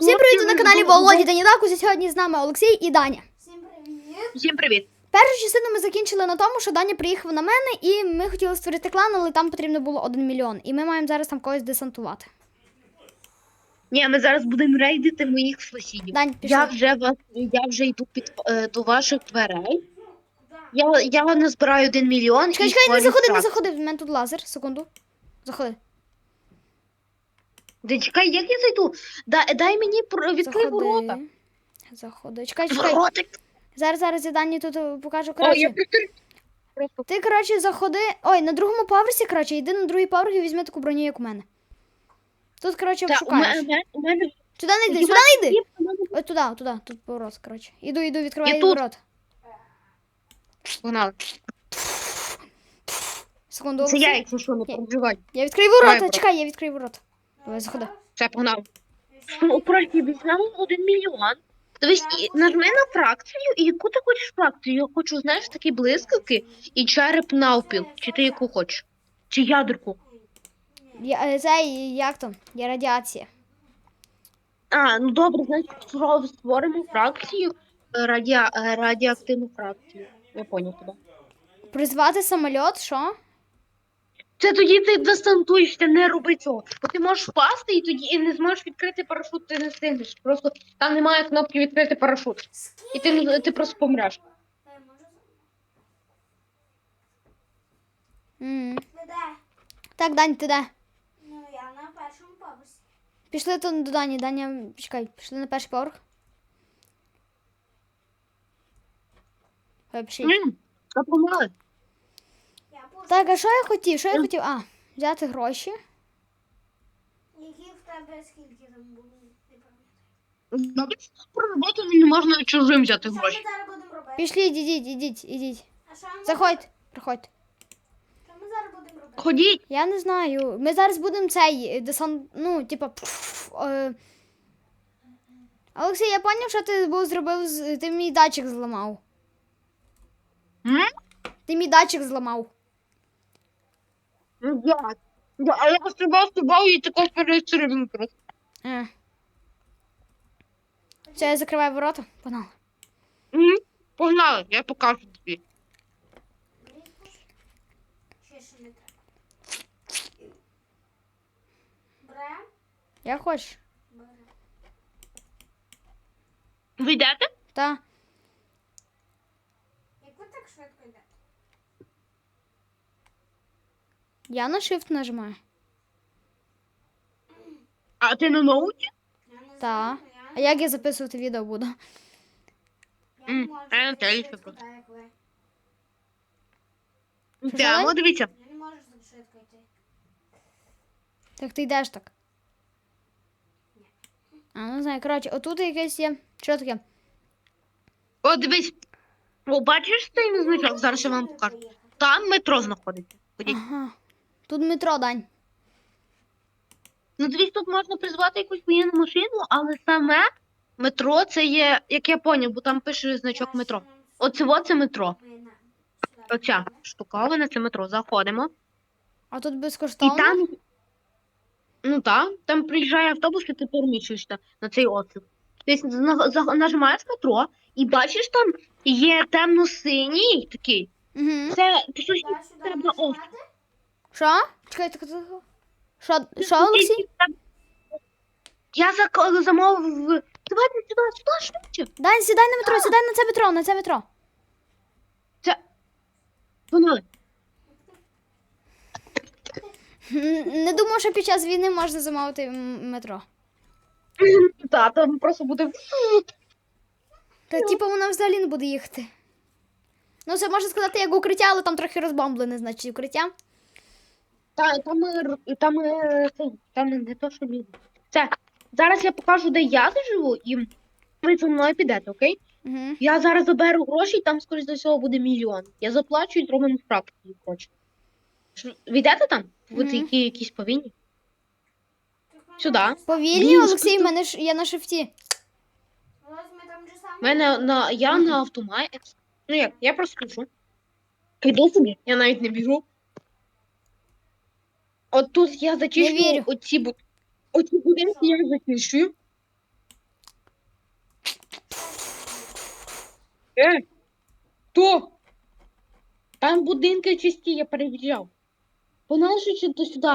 Всім привіт на каналі Володі Данідаку. Сьогодні з нами Олексій і Даня. Всім привіт! Всім привіт. Першу частину ми закінчили на тому, що Даня приїхав на мене, і ми хотіли створити клан, але там потрібно було 1 мільйон. І ми маємо зараз там когось десантувати. Ні, ми зараз будемо рейдити моїх сусідів. Дань, пішли. Я вже вас, я вже йду під е, до ваших дверей. Я, я назбираю один мільйон. Чекай, чекай, не заходи, не заходи. В мене тут лазер. Секунду. Заходи. Де чекай, як я зайду? Дай, дай мені про- відкрий ворота. Заходи. Заходи. Чекай, чекай. Воротик. Зараз, зараз я Дані тут е, покажу. О, я Коротше. просто... Ти, коротше, заходи. Ой, на другому поверсі, коротше, йди на другий поверх і візьми таку броню, як у мене. Тут, коротше, Та, у шукаєш. мене, у мене... Сюди не йди, сюди не йди. у мене- туди, туди, тут поворот, коротше. Іду, іду, відкриваю тут. ворот. Погнали. Секунду. Це я, якщо що, не переживай. Я відкрию ворота, Давай, брат. чекай, я відкрию ворота. Давай, заходи. Все, погнали. Ну, Просто візьмемо один мільйон. Дивись, і нажми на фракцію, і яку ти хочеш фракцію? Я хочу, знаєш, такі блискавки і череп навпіл. Чи ти яку хочеш? Чи ядерку? Я, е, це як там? Є радіація. А, ну добре, значить, створимо- створимо фракцію, е, радіа, е, радіоактивну фракцію. Я поняв тебе. Призвати самоліт, що? Це тоді ти десантуєшся, не роби цього. Бо ти можеш впасти і тоді і не зможеш відкрити парашут, ти не встигнеш. Просто там немає кнопки відкрити парашут. І ти, ти просто помреш. Де? Так, Дань, ти де? Ну я на першому поверсі. Пішли то до Дані, Даня, чекай, пішли на перший поверх. Ой, пішли. Я пушу. Так, а що я хотів? Що я хотів? А, взяти гроші. Які в тебе скільки там було? Не пам'ятаю. Про роботу не можна чужим взяти Що ми гроші. зараз будемо робити? Пішли, ідіть, ідіть, ідіть. А що ми, Заходь, приходь. що ми зараз будемо робити? Ходіть. Я не знаю. Ми зараз будемо цей е, десант, ну, типа. пф, е. Олексій, я поняв, що ти був зробив з. Ти мій датчик зламав. М? Ти мій датчик зламав. Ну, як? Да, А я пострибав, стрибав і також перестрибнув просто. Е. Все, я закриваю ворота. Погнали. М, Погнали, я покажу тобі. Хочеш. Берем. Ви йдете? Та. Як ви так швидко йдете? Я на shift нажимаю. А ти на ноуті? Я не Та. знаю, А я, як я записувати відео буду? я не М, можу а я на так телефі так, дивіться. Я не можу так швидко йти. Так ти йдеш так. А, ну не знаю, коротше, отут якесь є. Що таке? О, дивись. О, бачиш цей значок? Зараз я вам покажу. Там метро знаходиться. Ходіть. Ага. Тут метро, Дань. Ну, дивись, тут можна призвати якусь воєнну машину, але саме метро це є, як я поняв, бо там пише значок метро. Оце це метро. Оця штуковина, це метро. Заходимо. А тут І там. Ну так, там приїжджає автобус, і ти переміщуєшся на цей острів. Тобто нажимаєш метро, і бачиш, там є темно-синій такий. Угу. Це по суті треба острів. Що? Чекай, так. так. Що, що, Олексій? Я зак- замовив. Давайте сюди, сюди, швидше. Дань, сідай на метро, сідай на це метро, на це метро. Це. Погнали. М, Не думав, що під час війни можна замовити м, метро. Так, там просто буде. Та типу вона взагалі не буде їхати. Ну, це можна сказати як укриття, але там трохи розбомблене, значить, укриття. Та, там, р- там, е, це, там не то, що люди. Це. Зараз я покажу, де я живу, і ви зі мною підете, окей? Угу. Я зараз заберу гроші, і там, скоріш за всього, буде мільйон. Я заплачу і зробимо фракцію, коротше. Ш- Ви йдете там? Ви Мгм. які, якісь повинні? Сюди. Повільні, Блін, Олексій, скільки- мене ж я на шифті. У мене на я на автоматі. Ну як, я просто пишу. Йду собі, я навіть не біжу. А тут я зачищу, вірю. оці, бу- оці будинки я зачищу. Э? то? Там будинка чисті, я перевіряв. Понашуйте до сюди.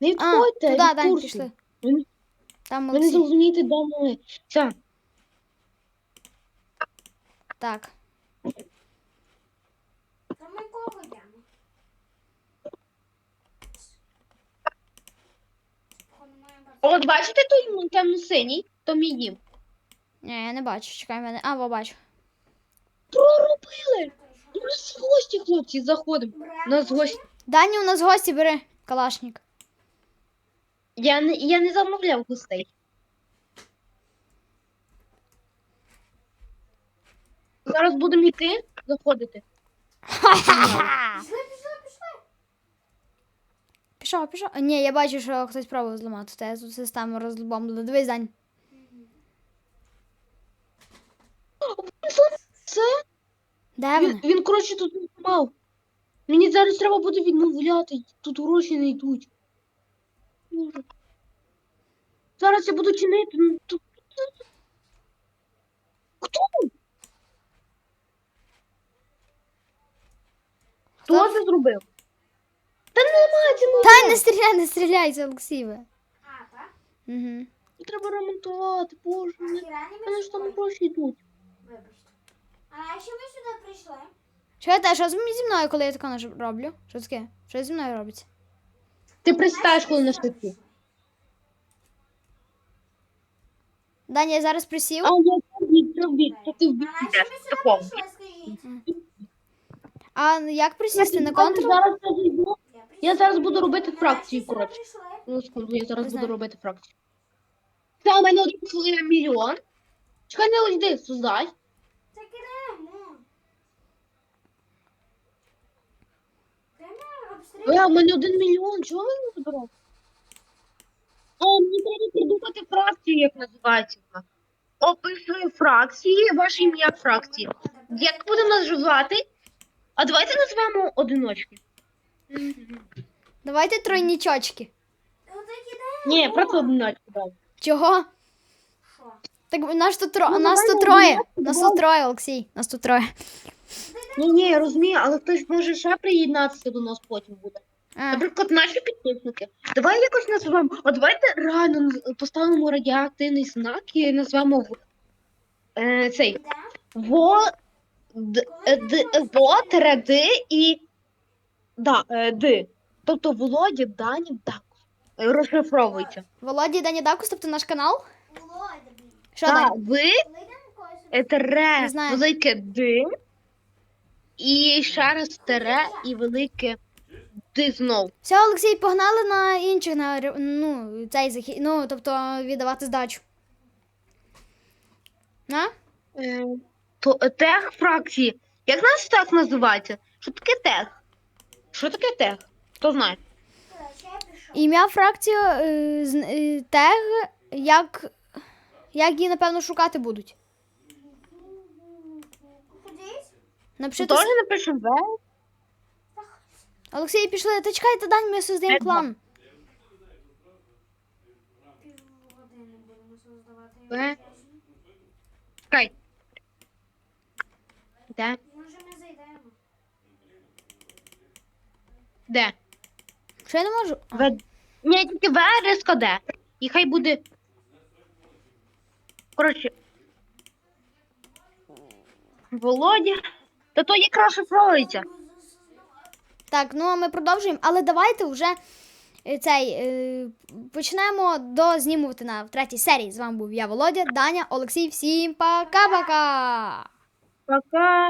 Не А, відходьте, туди, від Дань, курсу. пішли. Там Ви не Олексій. зрозумієте. Все, Так. От бачите той темно-синій? То мій дім. Ні, я не бачу. Чекай мене. А, во бачу. Проробили! У нас гості, хлопці, заходимо. У нас гості. Дані, у нас гості, бери калашник. Я не, я не замовляв гостей. Зараз будемо йти, заходити. Ха-ха-ха! Пішли, пішли, пішли. Пішов, пішов. Ні, я бачу, що хтось пробував зламати. Та я тут систему розбомблю. Дивись, Дань. Це? Де Він, вони? він коротше, тут не мав. Мені зараз треба буде відмовляти. Тут гроші не йдуть. Зараз я буду чинити. ну, Тут... Хто? Хто це зробив? Та. Та не стріляй, не стріляй, це Олексієве. А, так? Угу. Треба ремонтувати, боже. Мене ж там гроші йдуть. Вибачте. А якщо ви сюди прийшли? Чекайте, а що зі мною, коли я таке роблю? Що таке? Що зі мною робиться? Ти присітаєш, коли на ви Даня, я зараз присів. А я тобі, тобі, то ти в? А якщо ви сюди прийшли, скажіть. А як присісти на Зараз я зайду. Я зараз буду робити фракцію, коротше. Ну, секунду, я зараз буду робити фракцію. Це у мене один мільйон. Чекай, не йди, создай. Це кидаємо. Е, у мене один мільйон, чого ви не забрали? А, мені треба придумати фракцію, як називається. вона. Описую фракції, ваше ім'я фракції. Як будемо називати? А давайте назвемо одиночки. Давайте тройнічочки. Ні, просто одиночки, давай. Чого? Так нас тут троє. Ну, нас давай тут троє. одиночку, Нас давай. тут троє, Олексій. Нас тут троє. Ні, ні, я розумію, але хтось може ще приєднатися до нас потім буде. А, Наприклад, наші підписники. Давай якось назвемо. А давайте реально наз- поставимо радіоактивний знак і назвемо в- е, цей во д, е, д, во тире ди і да, е, ди. Тобто Володя, Дані, Дак. Е, Розшифровується. Володі Дані Дакус, тобто наш канал. Володя, блін. Що Так, Дань? ви Коли е, Не знаю. велике ди. І ще раз тире і велике ди знов. Все, Олексій, погнали на інших на ре- ну, цей захід. Ну, тобто віддавати здачу. На? Е, То е, тех фракції. Як наш тех називається? Що таке тех? Що таке тех? Хто знає? Ім'я фракції е, е, тег, як, як її, напевно, шукати будуть. Напишіть. Теж напишемо В. Олексій, пішли. Та чекайте, Дань, ми создаємо клан. Е. Чекай. Де? Може ми зайдемо. Де? Що я не можу? В. Ні, тільки В, риска Д. І хай буде. Коротше. Володя. Та то якраз шифровується. Так, ну а ми продовжуємо, але давайте вже е, цей е, почнемо дознімувати на третій серії. З вами був я, Володя, Даня, Олексій. Всім пока-пока! Пока.